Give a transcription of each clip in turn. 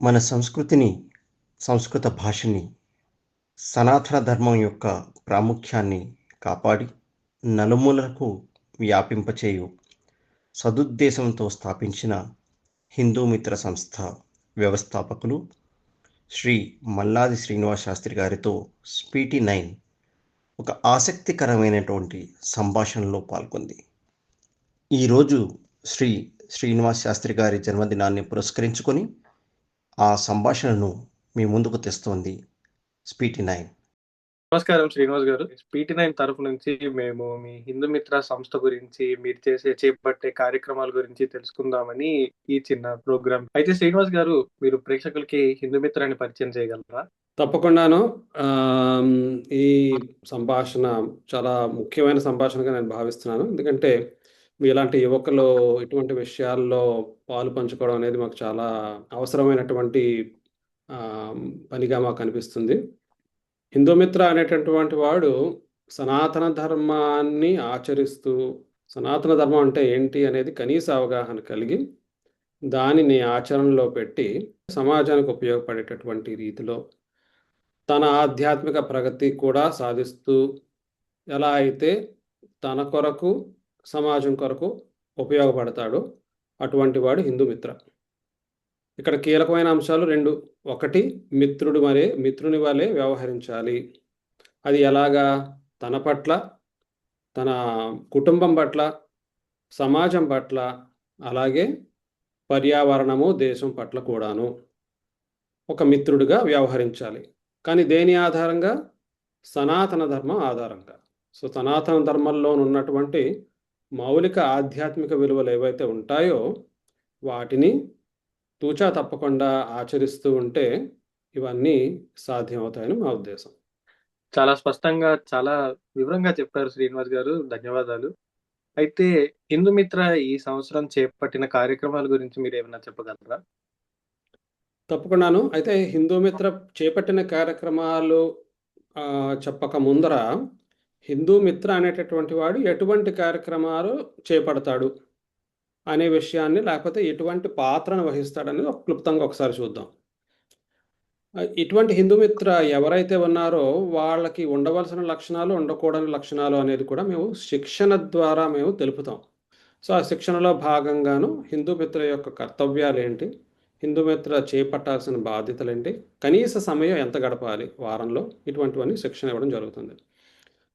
మన సంస్కృతిని సంస్కృత భాషని సనాతన ధర్మం యొక్క ప్రాముఖ్యాన్ని కాపాడి నలుమూలకు వ్యాపింపచేయు సదుద్దేశంతో స్థాపించిన హిందూ మిత్ర సంస్థ వ్యవస్థాపకులు శ్రీ మల్లాది శ్రీనివాస్ శాస్త్రి గారితో స్పీటి నైన్ ఒక ఆసక్తికరమైనటువంటి సంభాషణలో పాల్గొంది. ఈరోజు శ్రీ శ్రీనివాస్ శాస్త్రి గారి జన్మదినాన్ని పురస్కరించుకొని ఆ సంభాషణను మీ ముందుకు తెస్తోంది స్పీటీ నైన్. నమస్కారం శ్రీనివాస్ గారు. పీటీ నైన్ తరఫు నుంచి మేము మీ హిందూ మిత్ర సంస్థ గురించి మీరు చేసే చేపట్టే కార్యక్రమాల గురించి తెలుసుకుందామని ఈ చిన్న ప్రోగ్రామ్. అయితే శ్రీనివాస్ గారు మీరు ప్రేక్షకులకి హిందూ మిత్రాన్ని పరిచయం చేయగలరా? తప్పకుండాను. ఈ సంభాషణ చాలా ముఖ్యమైన సంభాషణగా నేను భావిస్తున్నాను. ఎందుకంటే ఇలాంటి యువకులు ఇటువంటి విషయాల్లో పాలు పంచుకోవడం అనేది మాకు చాలా అవసరమైనటువంటి పనిగా మాకు అనిపిస్తుంది. హిందూమిత్ర అనేటటువంటి వాడు సనాతన ధర్మాన్ని ఆచరిస్తూ సనాతన ధర్మం అంటే ఏంటి అనేది కనీస అవగాహన కలిగి దానిని ఆచరణలో పెట్టి సమాజానికి ఉపయోగపడేటటువంటి రీతిలో తన ఆధ్యాత్మిక ప్రగతి కూడా సాధిస్తూ ఎలా అయితే తన కొరకు సమాజం కొరకు ఉపయోగపడతాడు అటువంటి వాడు హిందూ మిత్ర. ఇక్కడ కీలకమైన అంశాలు రెండు. ఒకటి మిత్రుడు మరే మిత్రుని వలె వ్యవహరించాలి. అది ఎలాగా? తన పట్ల తన కుటుంబం పట్ల సమాజం పట్ల అలాగే పర్యావరణము దేశం పట్ల కూడాను ఒక మిత్రుడిగా వ్యవహరించాలి. కానీ దేని ఆధారంగా? సనాతన ధర్మం ఆధారంగా. సో సనాతన ధర్మంలో ఉన్నటువంటి మౌలిక ఆధ్యాత్మిక విలువలు ఏవైతే ఉంటాయో వాటిని తూచా తప్పకుండా ఆచరిస్తూ ఉంటే ఇవన్నీ సాధ్యమవుతాయని మా ఉద్దేశం. చాలా స్పష్టంగా చాలా వివరంగా చెప్పారు శ్రీనివాస్ గారు. ధన్యవాదాలు. అయితే హిందూ మిత్ర ఈ సంవత్సరం చేపట్టిన కార్యక్రమాల గురించి మీరు ఏమైనా చెప్పగలరా? తప్పకుండాను. అయితే హిందూ మిత్ర చేపట్టిన కార్యక్రమాలు చెప్పక ముందర హిందూ మిత్ర అనేటటువంటి వాడు ఎటువంటి కార్యక్రమాలు చేపడతాడు అనే విషయాన్ని లేకపోతే ఎటువంటి పాత్రను వహిస్తాడనేది ఒక క్లుప్తంగా ఒకసారి చూద్దాం. ఇటువంటి హిందూ మిత్ర ఎవరైతే ఉన్నారో వాళ్ళకి ఉండవలసిన లక్షణాలు ఉండకూడని లక్షణాలు అనేది కూడా మేము శిక్షణ ద్వారా మేము తెలుపుతాం. సో ఆ శిక్షణలో భాగంగాను హిందూ మిత్ర యొక్క కర్తవ్యాలు ఏంటి? హిందూ మిత్ర చేపట్టాల్సిన బాధ్యతలు ఏంటి? కనీస సమయం ఎంత గడపాలి? వారంలో ఇటువంటివన్నీ శిక్షణ ఇవ్వడం జరుగుతుంది.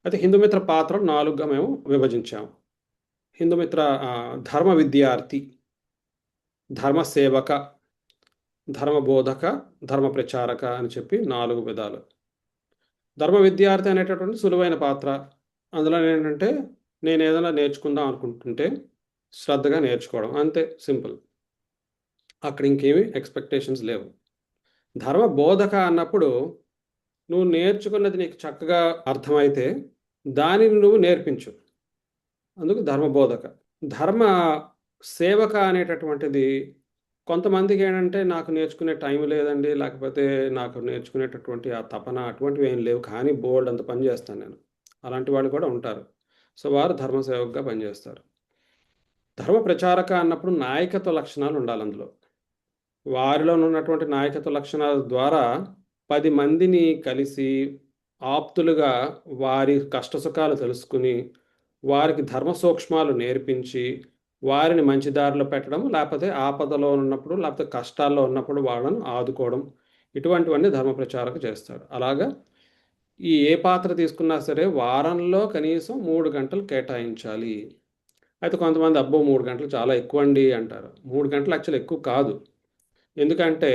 అయితే హిందూ మిత్ర పాత్ర నాలుగుగా మేము విభజించాము హిందూ మిత్ర ధర్మ విద్యార్థి ధర్మ సేవక ధర్మ బోధక ధర్మ ప్రచారక అని చెప్పి నాలుగు విధాలు. ధర్మ విద్యార్థి అనేటటువంటి సులువైన పాత్ర. అందులో ఏంటంటే నేను ఏదైనా నేర్చుకుందాం అనుకుంటుంటే శ్రద్ధగా నేర్చుకోవడం. అంతే సింపుల్. అక్కడ ఇంకేమి ఎక్స్పెక్టేషన్స్ లేవు. ధర్మ బోధక అన్నప్పుడు నువ్వు నేర్చుకున్నది నీకు చక్కగా అర్థమైతే దానిని నువ్వు నేర్పించు. అందుకు ధర్మ బోధక ధర్మ సేవక అనేటటువంటిది కొంతమందికి ఏంటంటే నాకు నేర్చుకునే టైం లేదండి లేకపోతే నాకు నేర్చుకునేటటువంటి ఆ తపన అటువంటివి ఏం లేవు కానీ బోల్డ్ అంత పని చేస్తాను నేను. అలాంటి వాళ్ళు కూడా ఉంటారు. సో వారు ధర్మ సేవకుగా పనిచేస్తారు. ధర్మ ప్రచారక అన్నప్పుడు నాయకత్వ లక్షణాలు ఉండాలి అందులో. వారిలో ఉన్నటువంటి నాయకత్వ లక్షణాల ద్వారా పది మందిని కలిసి ఆప్తులుగా వారి కష్టసుఖాలు తెలుసుకుని వారికి ధర్మ సూక్ష్మాలు నేర్పించి వారిని మంచి దారిలో పెట్టడం లేకపోతే ఆపదలో ఉన్నప్పుడు లేకపోతే కష్టాల్లో ఉన్నప్పుడు వాళ్ళను ఆదుకోవడం. ఇటువంటివన్నీ ధర్మ ప్రచారక చేస్తాడు. అలాగా ఈ ఏ పాత్ర తీసుకున్నా సరే వారంలో కనీసం మూడు గంటలు కేటాయించాలి. అయితే కొంతమంది అబ్బో మూడు గంటలు చాలా ఎక్కువ అండి అంటారు. మూడు గంటలు యాక్చువల్ ఎక్కువ కాదు. ఎందుకంటే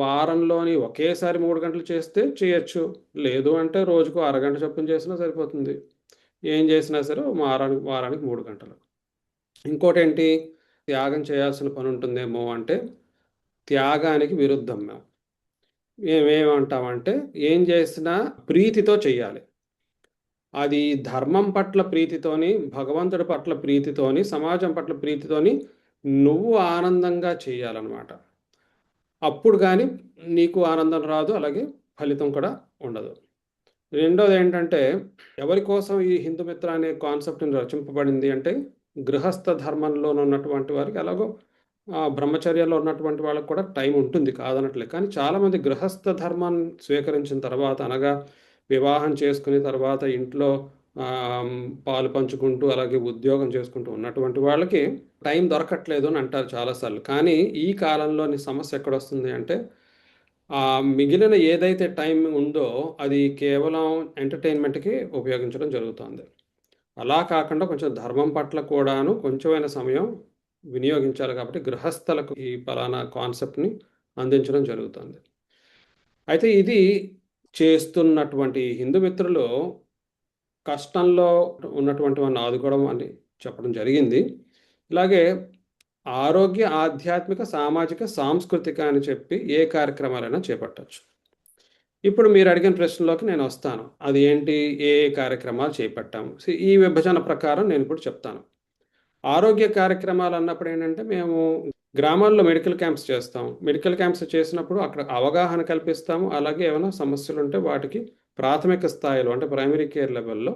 వారంలోని ఒకేసారి మూడు గంటలు చేస్తే చేయొచ్చు. లేదు అంటే రోజుకు అరగంట చొప్పున చేసినా సరిపోతుంది. ఏం చేసినా సరే వారానికి వారానికి మూడు గంటలు. ఇంకోటి ఏంటి త్యాగం చేయాల్సిన పని ఉంటుందేమో అంటే త్యాగానికి విరుద్ధం మేము మేమేమంటామంటే ఏం చేసినా ప్రీతితో చెయ్యాలి. అది ధర్మం పట్ల ప్రీతితోని భగవంతుడి పట్ల ప్రీతితోని సమాజం పట్ల ప్రీతితోని నువ్వు ఆనందంగా చేయాలన్నమాట అప్పుడు కానీ నీకు ఆనందం రాదు అలాగే ఫలితం కూడా ఉండదు. రెండోది ఏంటంటే ఎవరి కోసం ఈ హిందూ మిత్ర అనే కాన్సెప్ట్ రచింపబడింది అంటే గృహస్థ ధర్మంలో ఉన్నటువంటి వారికి ఎలాగో ఆ, బ్రహ్మచర్యంలో ఉన్నటువంటి వాళ్ళకి కూడా టైం ఉంటుంది కాదనట్లే. కానీ చాలామంది గృహస్థ ధర్మాన్ని స్వీకరించిన తర్వాత అనగా వివాహం చేసుకుని తర్వాత ఇంట్లో పాలు పంచుకుంటూ అలాగే ఉద్యోగం చేసుకుంటూ ఉన్నటువంటి వాళ్ళకి టైం దొరకట్లేదు అని అంటారు చాలాసార్లు. కానీ ఈ కాలంలోని సమస్య ఎక్కడొస్తుంది అంటే ఆ మిగిలిన ఏదైతే టైం ఉందో అది కేవలం ఎంటర్టైన్మెంట్కి ఉపయోగించడం జరుగుతుంది. అలా కాకుండా కొంచెం ధర్మం పట్ల కూడాను కొంచెమైన సమయం వినియోగించాలి కాబట్టి గృహస్థలకు ఈ పలానా కాన్సెప్ట్ని అందించడం జరుగుతుంది. అయితే ఇది చేస్తున్నటువంటి హిందూ మిత్రులు కష్టంలో ఉన్నటువంటి వారిని ఆదుకోవడం అని చెప్పడం జరిగింది. ఇలాగే ఆరోగ్య ఆధ్యాత్మిక సామాజిక సాంస్కృతిక అని చెప్పి ఏ కార్యక్రమాలైనా చేపట్టచ్చు. ఇప్పుడు మీరు అడిగిన ప్రశ్నలోకి నేను వస్తాను. అది ఏంటి? ఏ ఏ కార్యక్రమాలు చేపట్టాము సో ఈ విభజన ప్రకారం నేను ఇప్పుడు చెప్తాను. ఆరోగ్య కార్యక్రమాలు అన్నప్పుడు ఏంటంటే మేము గ్రామాల్లో మెడికల్ క్యాంప్స్ చేస్తాం. మెడికల్ క్యాంప్స్ చేసినప్పుడు అక్కడ అవగాహన కల్పిస్తాము. అలాగే ఏమైనా సమస్యలు ఉంటే వాటికి ప్రాథమిక స్థాయిలో అంటే ప్రైమరీ కేర్ లెవెల్లో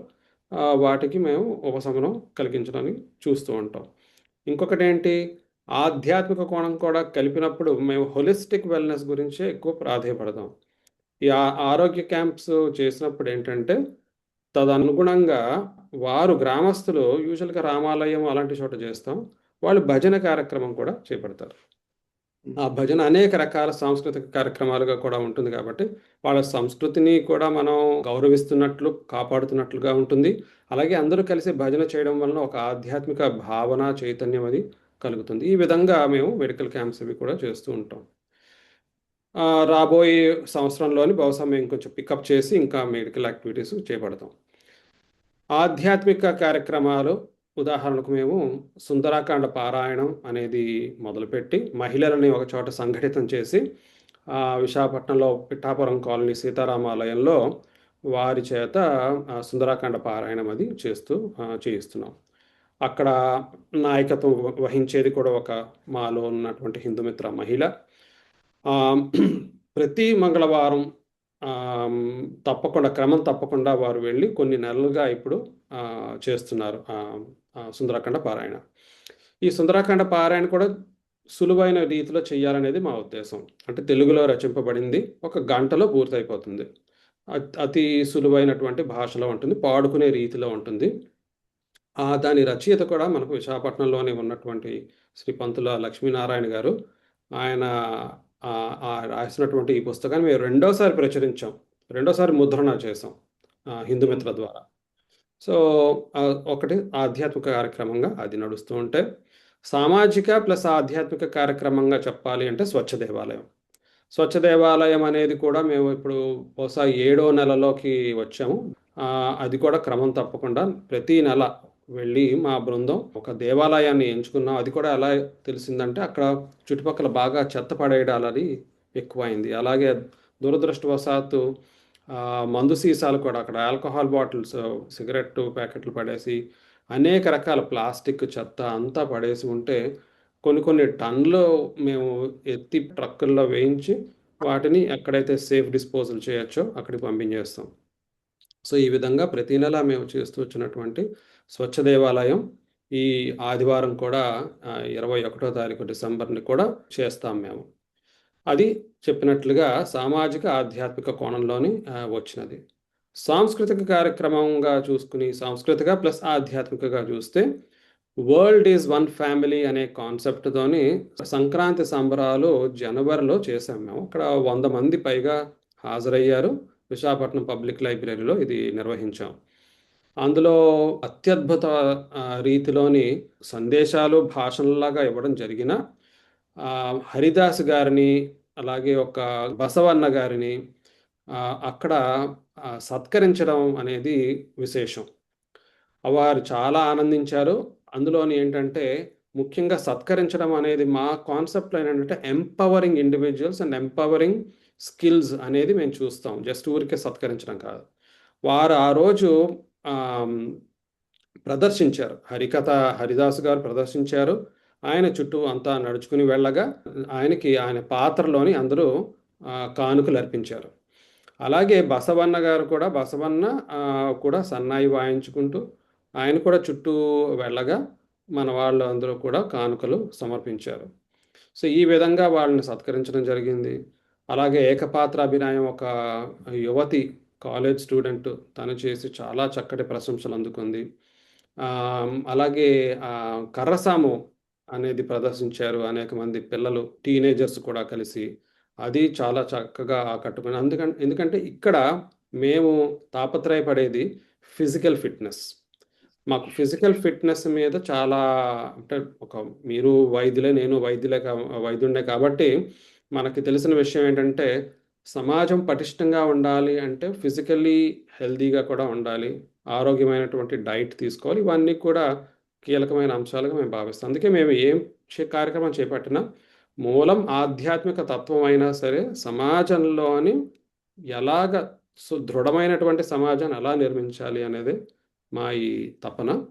వాటికి మేము ఉపశమనం కలిగించడానికి చూస్తూ ఉంటాం. ఇంకొకటి ఏంటి ఆధ్యాత్మిక కోణం కూడా కలిపినప్పుడు మేము హోలిస్టిక్ వెల్నెస్ గురించే ఎక్కువ ప్రాధాన్యపడతాం ఈ ఆరోగ్య క్యాంప్స్ చేసినప్పుడు ఏంటంటే తదనుగుణంగా వారు గ్రామస్తులు యూజువల్గా రామాలయం అలాంటి చోట చేస్తాం. వాళ్ళు భజన కార్యక్రమం కూడా చేపడతారు. ఆ భజన అనేక రకాల సాంస్కృతిక కార్యక్రమాలుగా కూడా ఉంటుంది కాబట్టి వాళ్ళ సంస్కృతిని కూడా మనం గౌరవిస్తున్నట్లు కాపాడుతున్నట్లుగా ఉంటుంది. అలాగే అందరూ కలిసి భజన చేయడం వలన ఒక ఆధ్యాత్మిక భావన చైతన్యం అది కలుగుతుంది. ఈ విధంగా మేము మెడికల్ క్యాంప్స్ అవి కూడా చేస్తూ ఉంటాం. రాబోయే సంవత్సరంలోని బహుశా మేము కొంచెం పికప్ చేసి ఇంకా మెడికల్ యాక్టివిటీస్ చేపడతాం. ఆధ్యాత్మిక కార్యక్రమాలు ఉదాహరణకు మేము సుందరాకాండ పారాయణం అనేది మొదలుపెట్టి మహిళలని ఒక చోట సంఘటితం చేసి విశాఖపట్నంలో పిఠాపురం కాలనీ సీతారామాలయంలో వారి చేత సుందరాకాండ పారాయణం అది చేస్తూ చేయిస్తున్నాం. అక్కడ నాయకత్వం వహించేది కూడా ఒక మాలో ఉన్నటువంటి హిందూమిత్ర మహిళ. ప్రతి మంగళవారం తప్పకుండా క్రమం తప్పకుండా వారు వెళ్ళి కొన్ని నెలలుగా ఇప్పుడు చేస్తున్నారు సుందరాఖండ సుందరకాండ పారాయణ. ఈ సుందరకాండ పారాయణ కూడా సులువైన రీతిలో చేయాలనేది మా ఉద్దేశం. అంటే తెలుగులో రచింపబడింది ఒక గంటలో పూర్తయిపోతుంది. అతి సులువైనటువంటి భాషలో ఉంటుంది పాడుకునే రీతిలో ఉంటుంది. ఆ దాని రచయిత కూడా మనకు విశాఖపట్నంలోనే ఉన్నటువంటి శ్రీ పంతుల లక్ష్మీనారాయణ గారు. ఆయన రాసినటువంటి ఈ పుస్తకాన్ని మేము రెండోసారి ప్రచురించాం. రెండోసారి ముద్రణ చేసాం ఆ, హిందూ మిత్ర ద్వారా. సో ఒకటి ఆధ్యాత్మిక కార్యక్రమంగా అది నడుస్తూ ఉంటే సామాజిక ప్లస్ ఆధ్యాత్మిక కార్యక్రమంగా చెప్పాలి అంటే స్వచ్ఛ దేవాలయం. స్వచ్ఛ దేవాలయం అనేది కూడా మేము ఇప్పుడు బహుశా ఏడో నెలలోకి వచ్చాము. అది కూడా క్రమం తప్పకుండా ప్రతి నెల వెళ్ళి మా బృందం ఒక దేవాలయాన్ని ఎంచుకున్నాం. అది కూడా ఎలా తెలిసిందంటే అక్కడ చుట్టుపక్కల బాగా చెత్త పడేయడాలని ఎక్కువైంది. అలాగే దురదృష్టవశాత్తు మందు సీసాలు కూడా అక్కడ ఆల్కహాల్ బాటిల్స్ సిగరెట్ ప్యాకెట్లు పడేసి అనేక రకాల ప్లాస్టిక్ చెత్త అంతా పడేసి ఉంటే కొన్ని కొన్ని టన్నులు మేము ఎత్తి ట్రక్కుల్లో వేయించి వాటిని ఎక్కడైతే సేఫ్ డిస్పోజల్ చేయొచ్చో అక్కడికి పంపించేస్తాం. సో ఈ విధంగా ప్రతి నెల మేము చేస్తూ వచ్చినటువంటి స్వచ్ఛ దేవాలయం ఈ ఆదివారం కూడా ఇరవై ఒకటో తారీఖు డిసెంబర్ని కూడా చేస్తాం మేము. అది చెప్పినట్లుగా సామాజిక ఆధ్యాత్మిక కోణంలోని వచ్చినది. సాంస్కృతిక కార్యక్రమంగా చూసుకుని సాంస్కృతిక ప్లస్ ఆధ్యాత్మికగా చూస్తే వరల్డ్ ఈజ్ వన్ ఫ్యామిలీ అనే కాన్సెప్ట్తోని సంక్రాంతి సంబరాలు జనవరిలో చేశాం మేము. అక్కడ వంద మంది పైగా హాజరయ్యారు. విశాఖపట్నం పబ్లిక్ లైబ్రరీలో ఇది నిర్వహించాం. అందులో అత్యద్భుత రీతిలోని సందేశాలు భాషణలాగా ఇవ్వడం జరిగిన హరిదాస్ గారిని అలాగే ఒక బసవన్న గారిని అక్కడ సత్కరించడం అనేది విశేషం. వారు చాలా ఆనందించారు. అందులోని ఏంటంటే ముఖ్యంగా సత్కరించడం అనేది మా కాన్సెప్ట్లో ఏంటంటే empowering individuals and empowering skills అనేది మేము చూస్తాం. జస్ట్ ఊరికే సత్కరించడం కాదు. వారు ఆ రోజు ప్రదర్శించారు. హరికథ హరిదాస్ గారు ప్రదర్శించారు. ఆయన చుట్టూ అంతా నడుచుకుని వెళ్ళగా ఆయనకి ఆయన పాత్రలోని అందరూ కానుకలు అర్పించారు. అలాగే బసవన్న గారు కూడా బసవన్న కూడా సన్నాయి వాయించుకుంటూ ఆయన కూడా చుట్టూ వెళ్ళగా మన వాళ్ళు అందరూ కూడా కానుకలు సమర్పించారు. సో ఈ విధంగా వాళ్ళని సత్కరించడం జరిగింది. అలాగే ఏకపాత్రాభినయం ఒక యువతి కాలేజ్ స్టూడెంట్ తను చేసి చాలా చక్కటి ప్రశంసలు అందుకుంది. అలాగే కర్రసాము అనేది ప్రదర్శించారు అనేక మంది పిల్లలు టీనేజర్స్ కూడా కలిసి. అది చాలా చక్కగా ఆకట్టుకుని అందుకంటే ఎందుకంటే ఇక్కడ మేము తాపత్రయపడేది ఫిజికల్ ఫిట్నెస్. మాకు ఫిజికల్ ఫిట్నెస్ మీద చాలా అంటే ఒక మీరు వైద్యులే నేను వైద్యులే కా వైద్యుండే కాబట్టి మనకి తెలిసిన విషయం ఏంటంటే సమాజం పటిష్టంగా ఉండాలి అంటే ఫిజికల్లీ హెల్దీగా కూడా ఉండాలి. ఆరోగ్యమైనటువంటి డైట్ తీసుకోవాలి. ఇవన్నీ కూడా కీలకమైన అంశాలుగా మేము భావిస్తాం. అందుకే మేము ఏం కార్యక్రమం చేపట్టినా మూలం ఆధ్యాత్మిక తత్వం అయినా సరే సమాజంలోని ఎలాగ సు- దృఢమైనటువంటి సమాజాన్ని ఎలా నిర్మించాలి అనేది మా ఈ తపన.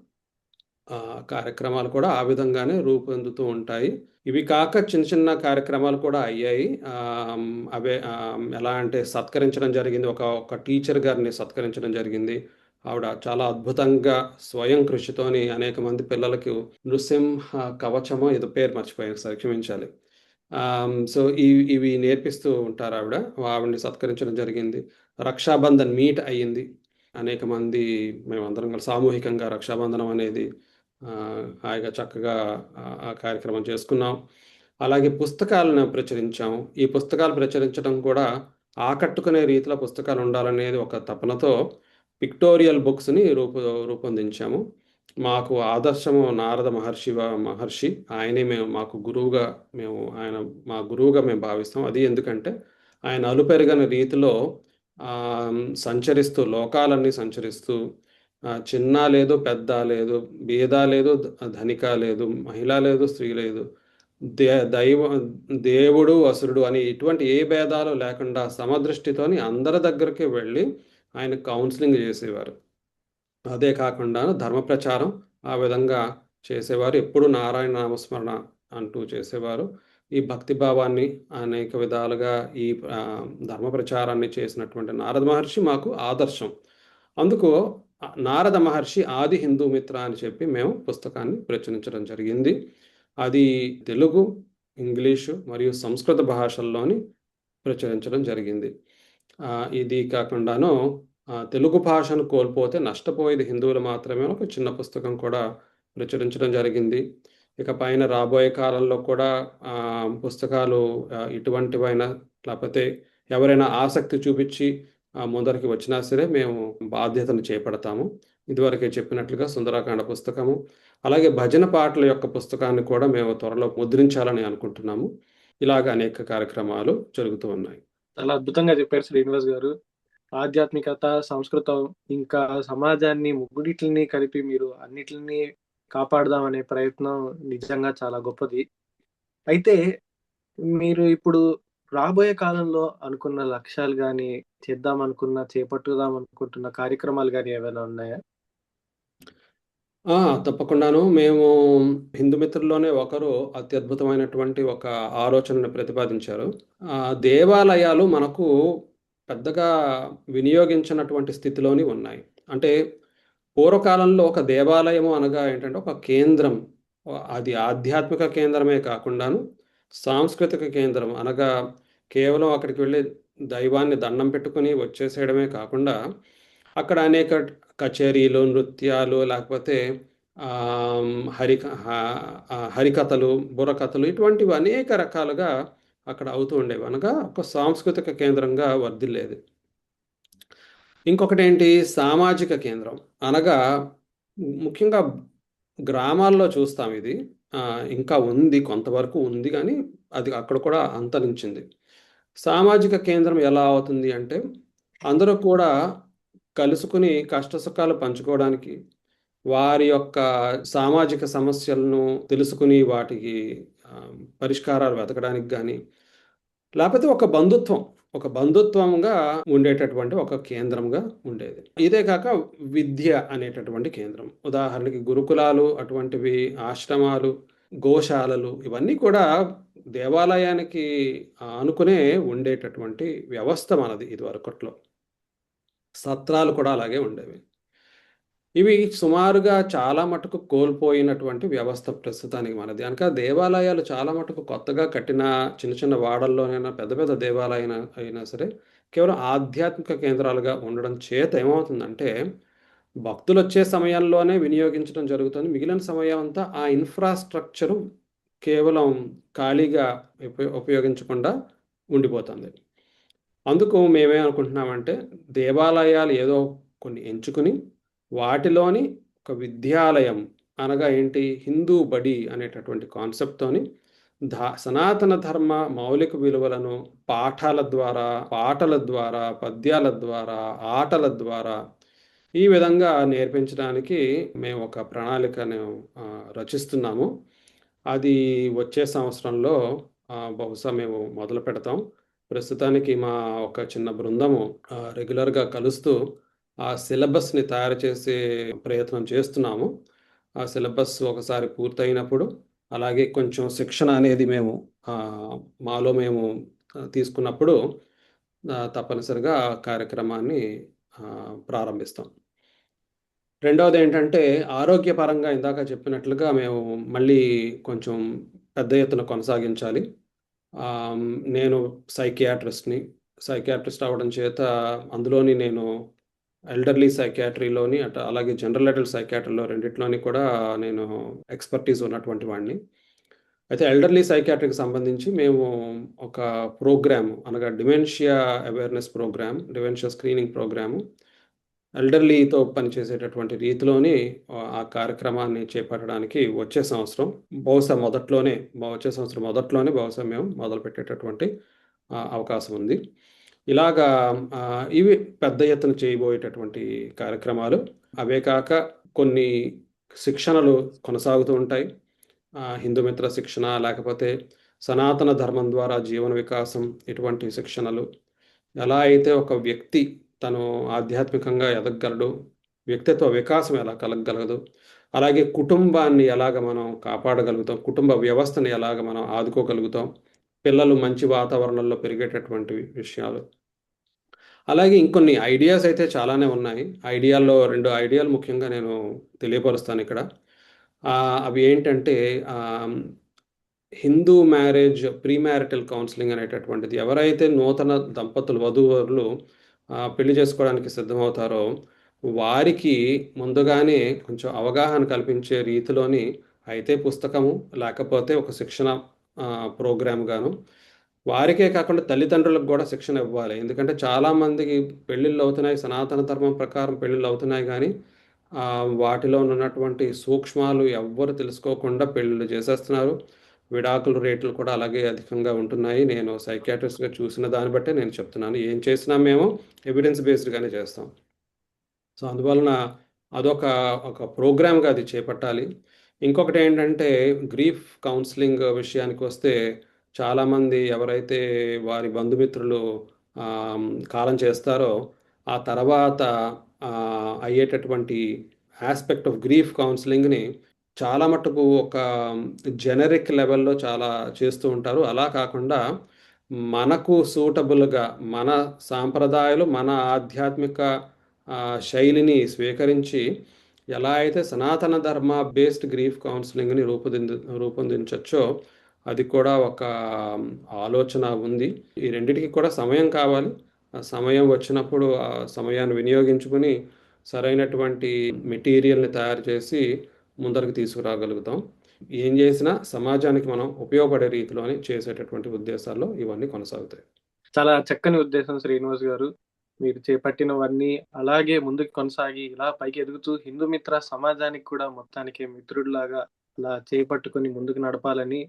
కార్యక్రమాలు కూడా ఆ విధంగానే రూపొందుతూ ఉంటాయి. ఇవి కాక చిన్న చిన్న కార్యక్రమాలు కూడా అయ్యాయి. అవే ఎలా అంటే సత్కరించడం జరిగింది. ఒక ఒక టీచర్ గారిని సత్కరించడం జరిగింది. ఆవిడ చాలా అద్భుతంగా స్వయం కృషితోని అనేక మంది పిల్లలకు నృసింహ కవచమో ఏదో పేరు మర్చిపోయాను సార్ క్షమించాలి. సో ఇవి ఇవి నేర్పిస్తూ ఉంటారు ఆవిడ. ఆవిడని సత్కరించడం జరిగింది. రక్షాబంధన్ మీట్ అయ్యింది. అనేక మంది మేమందరం కలిసి సామూహికంగా రక్షాబంధనం అనేది హాయిగా చక్కగా ఆ కార్యక్రమం చేసుకున్నాం. అలాగే పుస్తకాలను ప్రచురించాము ఈ పుస్తకాలు ప్రచురించడం కూడా ఆకట్టుకునే రీతిలో పుస్తకాలు ఉండాలనేది ఒక తపనతో పిక్టోరియల్ బుక్స్ని రూప రూపొందించాము. మాకు ఆదర్శము నారద మహర్షి మహర్షి. ఆయనే మేము మాకు గురువుగా మేము ఆయన మా గురువుగా మేము భావిస్తాం. అది ఎందుకంటే ఆయన అలుపెరగని రీతిలో సంచరిస్తూ లోకాలన్నీ సంచరిస్తూ చిన్న లేదు పెద్ద లేదు భేద లేదు ధనిక లేదు మహిళ లేదు స్త్రీ లేదు. దే దైవ దేవుడు అసురుడు అని ఇటువంటి ఏ భేదాలు లేకుండా సమదృష్టితోని అందరి దగ్గరికి వెళ్ళి ఆయన కౌన్సిలింగ్ చేసేవారు. అదే కాకుండా ధర్మ ప్రచారం ఆ విధంగా చేసేవారు. ఎప్పుడు నారాయణ నామస్మరణ అంటూ చేసేవారు. ఈ భక్తి భావాన్ని అనేక విధాలుగా ఈ ధర్మ ప్రచారాన్ని చేసినటువంటి నారద మహర్షి మాకు ఆదర్శం. అందుకు నారద మహర్షి ఆది హిందూ మిత్ర అని చెప్పి మేము పుస్తకాన్ని ప్రచురించడం జరిగింది. అది తెలుగు ఇంగ్లీషు మరియు సంస్కృత భాషల్లోని ప్రచురించడం జరిగింది. ఇది కాకుండాను తెలుగు భాషను కోల్పోతే నష్టపోయేది హిందువులు మాత్రమే ఒక చిన్న పుస్తకం కూడా ప్రచురించడం జరిగింది. ఇక పైన రాబోయే కాలంలో కూడా పుస్తకాలు ఇటువంటివైనా లేకపోతే ఎవరైనా ఆసక్తి చూపించి ముందరికి వచ్చినా సరే మేము బాధ్యతను చేపడతాము. ఇదివరకే చెప్పినట్లుగా సుందరాకాండ పుస్తకము అలాగే భజన పాటల యొక్క పుస్తకాన్ని కూడా మేము త్వరలో ముద్రించాలని అనుకుంటున్నాము. ఇలాగ అనేక కార్యక్రమాలు జరుగుతూ ఉన్నాయి. చాలా అద్భుతంగా చెప్పారు శ్రీనివాస్ గారు. ఆధ్యాత్మికత సంస్కృతం ఇంకా సమాజాన్ని ముగ్గుడిట్లని కలిపి మీరు అన్నిటిని కాపాడదాం అనే ప్రయత్నం నిజంగా చాలా గొప్పది. అయితే మీరు ఇప్పుడు రాబోయే కాలంలో అనుకున్న లక్ష్యాలు కానీ చేద్దాం అనుకున్న చేపట్టుదాం అనుకుంటున్న కార్యక్రమాలు కానీ ఏమైనా ఉన్నాయా? తప్పకుండాను. మేము హిందూ మిత్రుల్లోనే ఒకరు అత్యద్భుతమైనటువంటి ఒక ఆలోచనను ప్రతిపాదించారు. దేవాలయాలు మనకు పెద్దగా వినియోగించినటువంటి స్థితిలోని ఉన్నాయి. అంటే పూర్వకాలంలో ఒక దేవాలయము అనగా ఏంటంటే ఒక కేంద్రం. అది ఆధ్యాత్మిక కేంద్రమే కాకుండాను సాంస్కృతిక కేంద్రం అనగా కేవలం అక్కడికి వెళ్ళి దైవాన్ని దండం పెట్టుకుని వచ్చేసేయడమే కాకుండా అక్కడ అనేక కచేరీలు నృత్యాలు లేకపోతే హరిక హ- హరికథలు బుర్రకథలు ఇటువంటివి అనేక రకాలుగా అక్కడ అవుతూ ఉండేవి. అనగా ఒక సాంస్కృతిక కేంద్రంగా వర్ధిల్లేది. ఇంకొకటి ఏంటి సామాజిక కేంద్రం. అనగా ముఖ్యంగా గ్రామాల్లో చూస్తాం ఇది. ఇంకా ఉంది కొంతవరకు ఉంది కానీ అది అక్కడ కూడా అంతరించింది. సామాజిక కేంద్రం ఎలా అవుతుంది అంటే అందరూ కూడా కలుసుకుని కష్టసుఖాలు పంచుకోవడానికి వారి యొక్క సామాజిక సమస్యలను తెలుసుకుని వాటికి పరిష్కారాలు వెతకడానికి కానీ లేకపోతే ఒక బంధుత్వం ఒక బంధుత్వంగా ఉండేటటువంటి ఒక కేంద్రంగా ఉండేది. ఇదే కాక విద్య అనేటటువంటి కేంద్రం. ఉదాహరణకి గురుకులాలు అటువంటివి ఆశ్రమాలు గోశాలలు ఇవన్నీ కూడా దేవాలయానికి ఆనుకునే ఉండేటటువంటి వ్యవస్థ మనది ఇదివరకట్లో. సత్రాలు కూడా అలాగే ఉండేవి. ఇవి సుమారుగా చాలా మటుకు కోల్పోయినటువంటి వ్యవస్థ ప్రస్తుతానికి మనది. కనుక దేవాలయాలు చాలా మటుకు కొత్తగా కట్టిన చిన్న చిన్న వాడల్లోనైనా పెద్ద పెద్ద దేవాలయం అయినా సరే కేవలం ఆధ్యాత్మిక కేంద్రాలుగా ఉండడం చేత ఏమవుతుందంటే భక్తులు వచ్చే సమయంలోనే వినియోగించడం జరుగుతుంది. మిగిలిన సమయం అంతా ఆ ఇన్ఫ్రాస్ట్రక్చరు కేవలం ఖాళీగా ఉపయోగించకుండా ఉండిపోతుంది. అందుకు మేమేమనుకుంటున్నామంటే దేవాలయాలు ఏదో కొన్ని ఎంచుకుని వాటిలోని ఒక విద్యాలయం అనగా ఏంటి? హిందూ బడి అనేటటువంటి కాన్సెప్ట్తోని ధా సనాతన ధర్మ మౌలిక విలువలను పాఠాల ద్వారా పాటల ద్వారా పద్యాల ద్వారా ఆటల ద్వారా ఈ విధంగా నేర్పించడానికి మేము ఒక ప్రణాళికను రచిస్తున్నాము. అది వచ్చే సంవత్సరంలో బహుశా మేము మొదలు పెడతాం ప్రస్తుతానికి మా ఒక చిన్న బృందము రెగ్యులర్గా కలుస్తూ ఆ సిలబస్ని తయారు చేసే ప్రయత్నం చేస్తున్నాము. ఆ సిలబస్ ఒకసారి పూర్తయినప్పుడు అలాగే కొంచెం శిక్షణ అనేది మేము మాలో మేము తీసుకున్నప్పుడు తప్పనిసరిగా ఆ కార్యక్రమాన్ని ప్రారంభిస్తాం. రెండవది ఏంటంటే ఆరోగ్యపరంగా ఇందాక చెప్పినట్లుగా మేము మళ్ళీ కొంచెం పెద్ద ఎత్తున కొనసాగించాలి. నేను సైకియాట్రిస్ట్ని సైకియాట్రిస్ట్ అవ్వడం చేత అందులోని నేను ఎల్డర్లీ సైకాట్రీలోని అట అలాగే జనరల్ అడల్ట్ సైకాట్రీలో రెండిట్లోని కూడా నేను ఎక్స్పర్టీస్ ఉన్నటువంటి వాడిని. అయితే ఎల్డర్లీ సైకాట్రీకి సంబంధించి మేము ఒక ప్రోగ్రామ్ అనగా dementia awareness programme dementia screening programme ఎల్డర్లీతో పనిచేసేటటువంటి రీతిలోని ఆ, కార్యక్రమాన్ని చేపట్టడానికి వచ్చే సంవత్సరం బహుశా మొదట్లోనే వచ్చే సంవత్సరం మొదట్లోనే బహుశా మేము మొదలు పెట్టేటటువంటి అవకాశం ఉంది. ఇలాగా ఇవి పెద్ద ఎత్తున చేయబోయేటటువంటి కార్యక్రమాలు. అవే కాక కొన్ని శిక్షణలు కొనసాగుతూ ఉంటాయి. ఆ, హిందూ మిత్ర శిక్షణ లేకపోతే సనాతన ధర్మం ద్వారా జీవన వికాసం ఇటువంటి శిక్షణలు. ఎలా అయితే ఒక వ్యక్తి తను ఆధ్యాత్మికంగా ఎదగగలడు వ్యక్తిత్వ వికాసం ఎలా కలగగలదు అలాగే కుటుంబాన్ని ఎలాగ మనం కాపాడగలుగుతాం కుటుంబ వ్యవస్థని ఎలాగ మనం ఆదుకోగలుగుతాం పిల్లలు మంచి వాతావరణంలో పెరిగేటటువంటి విషయాలు. అలాగే ఇంకొన్ని ఐడియాస్ అయితే చాలానే ఉన్నాయి. ఐడియాల్లో రెండు ఐడియాలు ముఖ్యంగా నేను తెలియపరుస్తాను ఇక్కడ. అవి ఏంటంటే Hindu marriage pre marital counselling అనేటటువంటిది ఎవరైతే నూతన దంపతులు వధూవరులు పెళ్ళి చేసుకోవడానికి సిద్ధమవుతారో వారికి ముందుగానే కొంచెం అవగాహన కల్పించే రీతిలోని అయితే పుస్తకము లేకపోతే ఒక శిక్షణ ప్రోగ్రామ్ గాను వారికే కాకుండా తల్లిదండ్రులకు కూడా శిక్షణ ఇవ్వాలి. ఎందుకంటే చాలామందికి పెళ్ళిళ్ళు అవుతున్నాయి సనాతన ధర్మం ప్రకారం పెళ్ళిళ్ళు అవుతున్నాయి కానీ వాటిలో ఉన్నటువంటి సూక్ష్మాలు ఎవ్వరు తెలుసుకోకుండా పెళ్ళిళ్ళు చేసేస్తున్నారు. విడాకుల రేట్లు కూడా అలాగే అధికంగా ఉంటున్నాయి. నేను సైకాట్రిస్ట్గా చూసిన దాన్ని బట్టే నేను చెప్తున్నాను. ఏం చేసినా మేము ఎవిడెన్స్ బేస్డ్గానే చేస్తాం. సో అందువలన అదొక ఒక ప్రోగ్రామ్గా అది చేపట్టాలి. ఇంకొకటి ఏంటంటే గ్రీఫ్ కౌన్సిలింగ్ విషయానికి వస్తే చాలామంది ఎవరైతే వారి బంధుమిత్రులు కాలం చేస్తారో ఆ తర్వాత అయ్యేటటువంటి ఆస్పెక్ట్ ఆఫ్ గ్రీఫ్ కౌన్సిలింగ్ని చాలా మటుకు ఒక జెనరిక్ లెవెల్లో చాలా చేస్తూ ఉంటారు. అలా కాకుండా మనకు సూటబుల్గా మన సాంప్రదాయాలు మన ఆధ్యాత్మిక శైలిని స్వీకరించి ఎలా అయితే సనాతన ధర్మ బేస్డ్ గ్రీఫ్ కౌన్సిలింగ్ని రూపొంది రూపొందించవచ్చో అది కూడా ఒక ఆలోచన ఉంది. ఈ రెండింటికి కూడా సమయం కావాలి. ఆ సమయం వచ్చినప్పుడు ఆ సమయాన్ని వినియోగించుకుని సరైనటువంటి మెటీరియల్ని తయారు చేసి ముందరకు తీసుకురాగలుగుతాం. ఏం చేసినా సమాజానికి మనం ఉపయోగపడే రీతిలోనే చేసేటటువంటి ఉద్దేశాల్లో ఇవన్నీ కొనసాగుతాయి. చాలా చక్కని ఉద్దేశం శ్రీనివాస్ గారు. మీరు చేపట్టినవన్నీ అలాగే ముందుకు కొనసాగి ఇలా పైకి ఎదుగుతూ హిందూ మిత్ర సమాజానికి కూడా మొత్తానికి మిత్రుడిలాగా అలా చేపట్టుకొని ముందుకు నడపాలని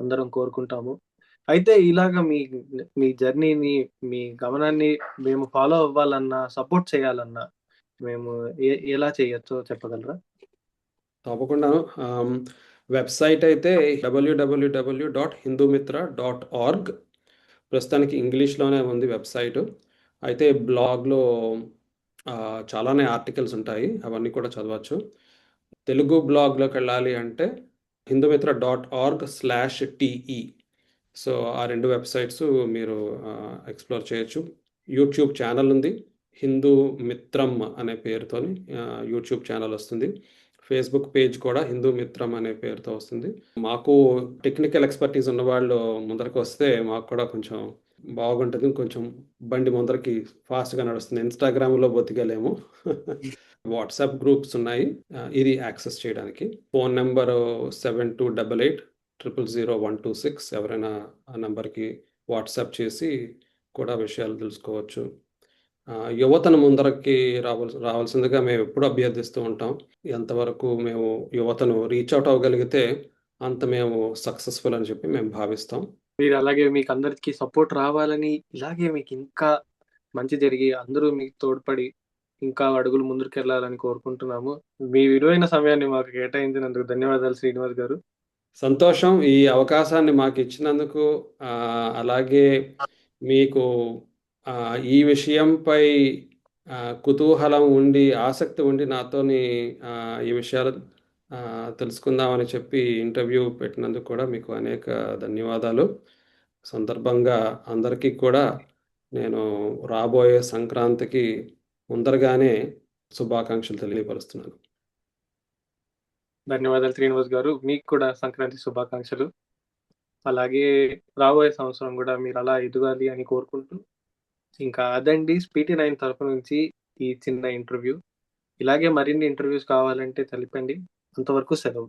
అందరం కోరుకుంటాము. అయితే ఇలాగా మీ మీ జర్నీని మీ గమనాన్ని మేము ఫాలో అవ్వాలన్నా సపోర్ట్ చేయాలన్నా మేము ఏ- ఎలా చేయొచ్చో చెప్పగలరా? తప్పకుండా. వెబ్సైట్ అయితే WWW dot Hindumitra dot org ప్రస్తుతానికి ఇంగ్లీష్లోనే ఉంది వెబ్సైట్. అయితే బ్లాగ్లో చాలానే ఆర్టికల్స్ ఉంటాయి. అవన్నీ కూడా చదవచ్చు. తెలుగు బ్లాగ్లోకి వెళ్ళాలి అంటే Hindumitra dot org slash TE so ఆ రెండు వెబ్సైట్స్ మీరు ఎక్స్ప్లోర్ చేయొచ్చు. యూట్యూబ్ ఛానల్ ఉంది. హిందూ మిత్రం అనే పేరుతోని యూట్యూబ్ ఛానల్ వస్తుంది. ఫేస్బుక్ పేజ్ కూడా హిందూ మిత్రం అనే పేరుతో వస్తుంది. మాకు టెక్నికల్ ఎక్స్పర్టీస్ ఉన్న వాళ్ళు ముందరకు వస్తే మాకు కూడా కొంచెం బాగుంటుంది. కొంచెం బండి ముందరికి ఫాస్ట్గా నడుస్తుంది. ఇన్స్టాగ్రామ్లో బతికలేము. వాట్సాప్ గ్రూప్స్ ఉన్నాయి. ఇది యాక్సెస్ చేయడానికి. Phone number seven two double eight triple zero one two six ఎవరైనా ఆ నెంబర్కి వాట్సాప్ చేసి కూడా విషయాలు తెలుసుకోవచ్చు. యువతను ముందరకి రావాల్సి రావాల్సిందిగా మేము ఎప్పుడు అభ్యర్థిస్తూ ఉంటాం. ఎంతవరకు మేము యువతను రీచ్ అవుట్ అవ్వగలిగితే అంత మేము సక్సెస్ఫుల్ అని చెప్పి మేము భావిస్తాం. మీరు అలాగే మీకు అందరికి సపోర్ట్ రావాలని ఇలాగే మీకు ఇంకా మంచి జరిగి అందరూ మీకు తోడ్పడి ఇంకా అడుగులు ముందుకు వెళ్ళాలని కోరుకుంటున్నాము. మీ విలువైన సమయాన్ని మాకు కేటాయించినందుకు ధన్యవాదాలు శ్రీనివాస్ గారు. సంతోషం. ఈ అవకాశాన్ని మాకు ఇచ్చినందుకు అలాగే మీకు ఈ విషయంపై కుతూహలం ఉండి ఆసక్తి ఉండి నాతోని ఈ విషయాలు తెలుసుకుందామని చెప్పి ఇంటర్వ్యూ పెట్టినందుకు కూడా మీకు అనేక ధన్యవాదాలు. సందర్భంగా అందరికీ కూడా నేను రాబోయే సంక్రాంతికి ముందరగానే శుభాకాంక్షలు తెలియపరుస్తున్నాను. ధన్యవాదాలు శ్రీనివాస్ గారు. మీకు కూడా సంక్రాంతి శుభాకాంక్షలు. అలాగే రాబోయే సంవత్సరం కూడా మీరు అలా ఎదగాలి అని కోరుకుంటూ ఇంకా అదండి స్పీటీ నైన్ తరఫు నుంచి ఈ చిన్న ఇంటర్వ్యూ. ఇలాగే మరిన్ని ఇంటర్వ్యూస్ కావాలంటే తెలిపండి. అంతవరకు సెలవు.